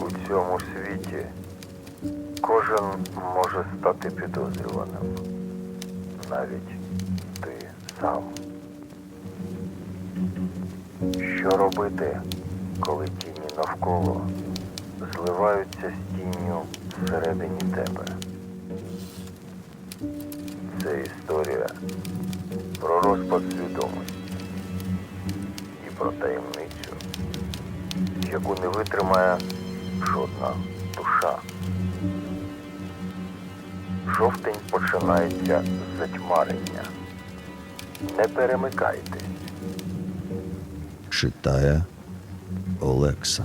У цьому світі кожен може стати підозрюваним. Навіть ти сам. Що робити, коли тіні навколо зливаються з тінню всередині тебе? Це історія про розпад свідомості про таємницю, яку не витримає жодна душа. Жовтень починається з затьмарення. Не перемикайтесь. Читає Олекса.